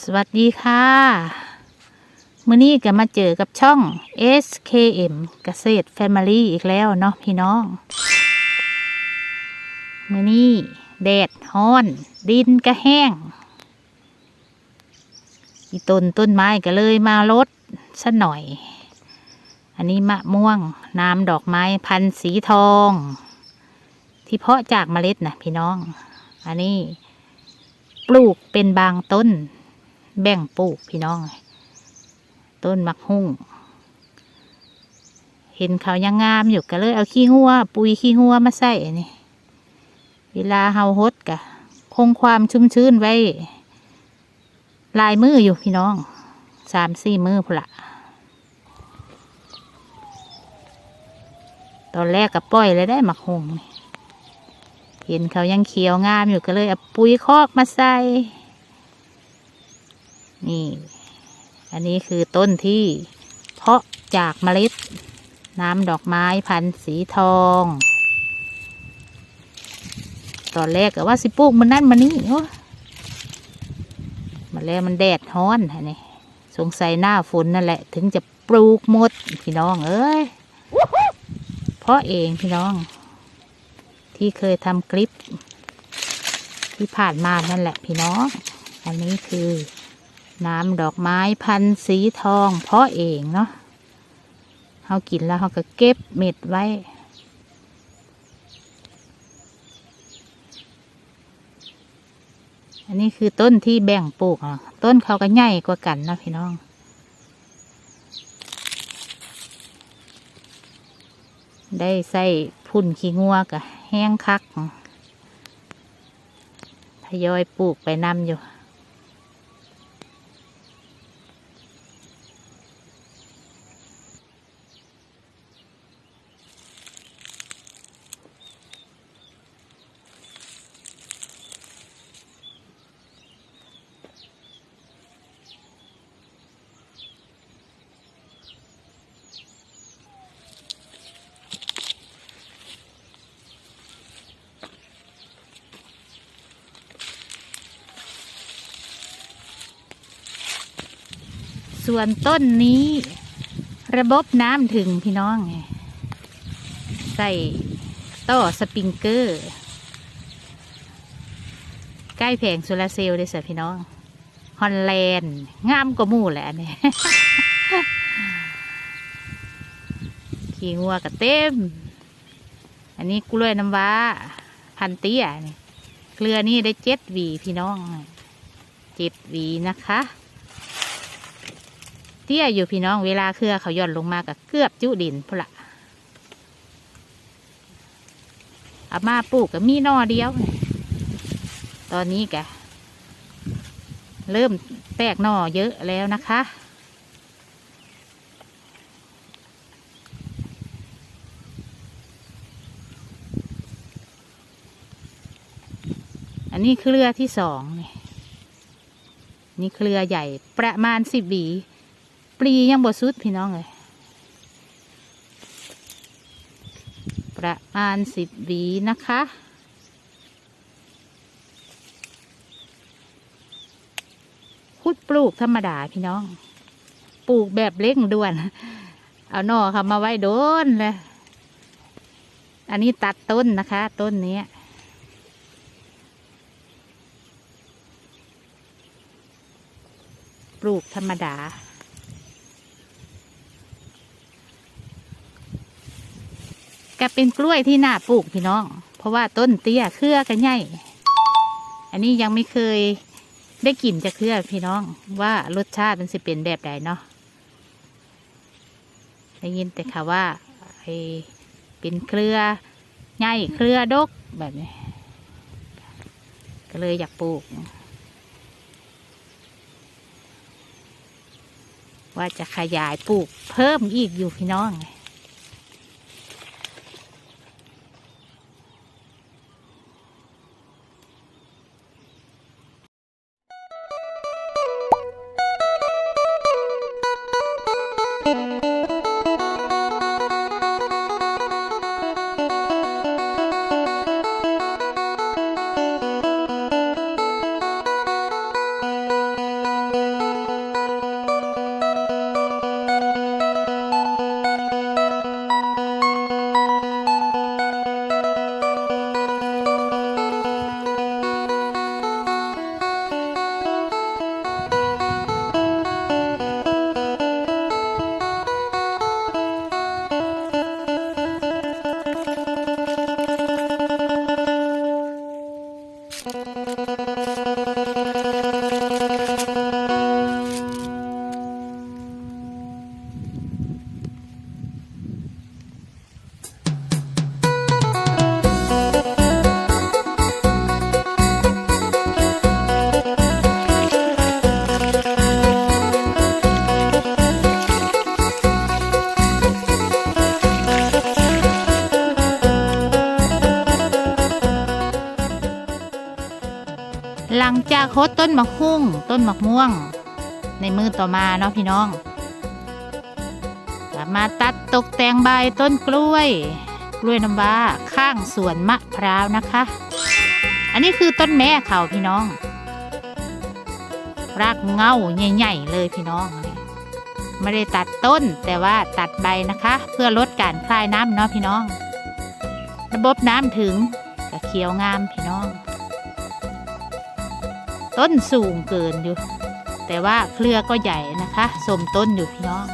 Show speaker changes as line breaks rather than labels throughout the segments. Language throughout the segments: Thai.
สวัสดีค่ะมื้อนี้ก็มาเจอกับช่อง SKM เกษตร Family อีกแล้วเนาะพี่น้อง มื้อนี้แดดฮ้อน ดินก็แห้ง อีต้นต้นไม้ก็เลยมาลดสัหน่อย อันนี้มะม่วงน้ำดอกไม้พันสีทอง ที่เพาะจากเมล็ดนะพี่น้อง อันนี้ปลูกเป็นบางต้น แบ่งปลูกพี่น้อง ต้นมักหุ่ง เห็นเขายังงามอยู่ก็เลยเอาขี้งัวปุ๋ยขี้งัวมาใส่นี่ เวลาเฮาฮดกะ คงความชุ่มชื้นไว้ ลายมืออยู่พี่น้องสามสี่มือพละตอนแรกก็ปล่อยเลยได้หมักหงเห็นเขายังเขียวงามอยู่ก็เลยเอาปุ๋ยคอกมาใส่ นี่ อันนี้คือต้นที่เพาะจากเมล็ด น้ำดอกไม้พันธุ์สีทอง ตอนแรกก็ว่าสิปลูกมันนั่นมันนี่โอ้มาแล้วมันแดดฮ้อนฮะนี่สงสัยหน้าฝนนั่นแหละ ถึงจะปลูกหมดพี่น้องเอ้ยเพราะเองพี่น้อง ที่เคยทำคลิป ที่ผ่านมานั่นแหละพี่น้อง อันนี้คือ น้ำดอกไม้พันสีทอง เพาะเองเนาะเขากินแล้วเขาก็เก็บเม็ดไว้ อันนี้คือต้นที่แบ่งปลูกอะต้นเขาก็ใหญ่กว่ากันนะพี่น้องได้ใส่พุ่นขี้งัวกะแห้งคัก ทยอยปลูกไปนำอยู่ ส่วนต้นนี้ ระบบน้ำถึงพี่น้องไงใส่ต่อสปริงเกอร์ ใกล้แผงโซลาร์เซลล์เลยสิพี่น้อง ฮอลแลนด์งามกว่ามู่แหละเนี่ยขี่งัวกับเต็ม อันนี้กล้วยน้ำว้า พันเตี้ยเครือนี่ได้เจ็ดหวีพี่น้องเจ็ดหวีนะคะ เตี้ยอยู่พี่น้องเวลาเครือเขาย่อนลงมากับเกือบจุดินพุ่ละเอามาปลูกก็มีนอเดียว ตอนนี้กะเริ่มแตกนอเยอะแล้วนะคะ อันนี้เครือที่สองนี่นี่เครือใหญ่ประมาณสิบหวี ปลียังบดสุดพี่น้องเลยประมาณสิบหวีนะคะ คุดปลูกธรรมดาพี่น้อง ปลูกแบบเล็กด่วน เอาหน่อค่ะมาไว้โดนเลยอันนี้ตัดต้นนะคะ ต้นนี้ปลูกธรรมดา ก็เป็นกล้วยที่น่าปลูกพี่น้อง เพราะว่าต้นเตี้ยเครือกันใหญ่อันนี้ยังไม่เคยได้กลิ่นจะเครือพี่น้อง ว่ารสชาติมันสิเป็นแบบใดเนาะได้ยินแต่ค่ะว่าไอเป็นเครือใหญ่เครือดกแบบนี้ ก็เลยอยากปลูก ว่าจะขยายปลูกเพิ่มอีกอยู่พี่น้อง Thank you. うん。 หลังจากโคดต้นมะฮุ่งต้นมะม่วง ในมือต่อมาเนาะพี่น้องมาตัดตกแต่งใบต้นกล้วย กล้วยน้ำว้าข้างสวนมะพร้าวนะคะ อันนี้คือต้นแม่เขาพี่น้อง รากเงาใหญ่ๆเลยพี่น้องไม่ได้ตัดต้นแต่ว่าตัดใบนะคะ เพื่อลดการคลายน้ำเนาะพี่น้อง ระบบน้ำถึงกะเขียวงามพี่น้อง ต้นสูงเกินอยู่ แต่ว่าเครือก็ใหญ่นะคะสมต้นอยู่พี่น้อง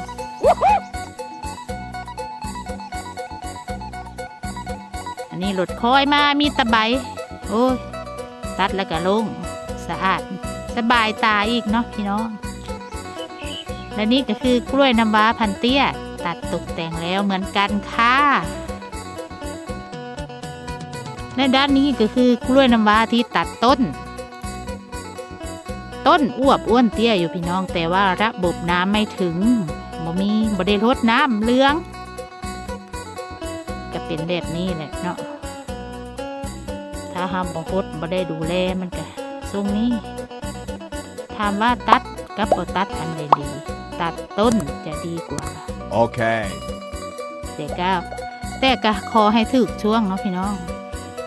อันนี้หลดคอยมามีตะไบโอ้ยตัดแล้วก็ลงสะอาดสบายตาอีกเนาะพี่น้อง และนี่ก็คือกล้วยน้ำว้าพันเตี้ย ตัดตกแต่งแล้วเหมือนกันค่ะและด้านนี้ก็คือกล้วยน้ำว้าที่ตัดต้น ต้นอวบอ้วนเตี้ยอยู่พี่น้อง แต่ว่าระบบน้ำไม่ถึงบ่มีบ่ได้รดน้ำเหลือง ก็เป็นแบบนี้แหละเนาะถ้าห้ามบ่ฮดบ่ได้ดูแลมันก็ทรงนี้ถามว่าตัดกับบ่ตัดอันใดดี ตัดต้นจะดีกว่า
Okay.
แต่ก็แต่ก็ขอให้ถึกช่วงเนาะพี่น้อง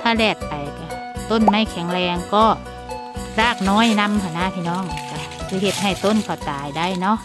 ถ้าแดดไปก็ต้นไม่แข็งแรงก็ รากน้อยนำค่ะนะพี่น้องคือเห็ดให้ต้นเขาตายได้เนาะ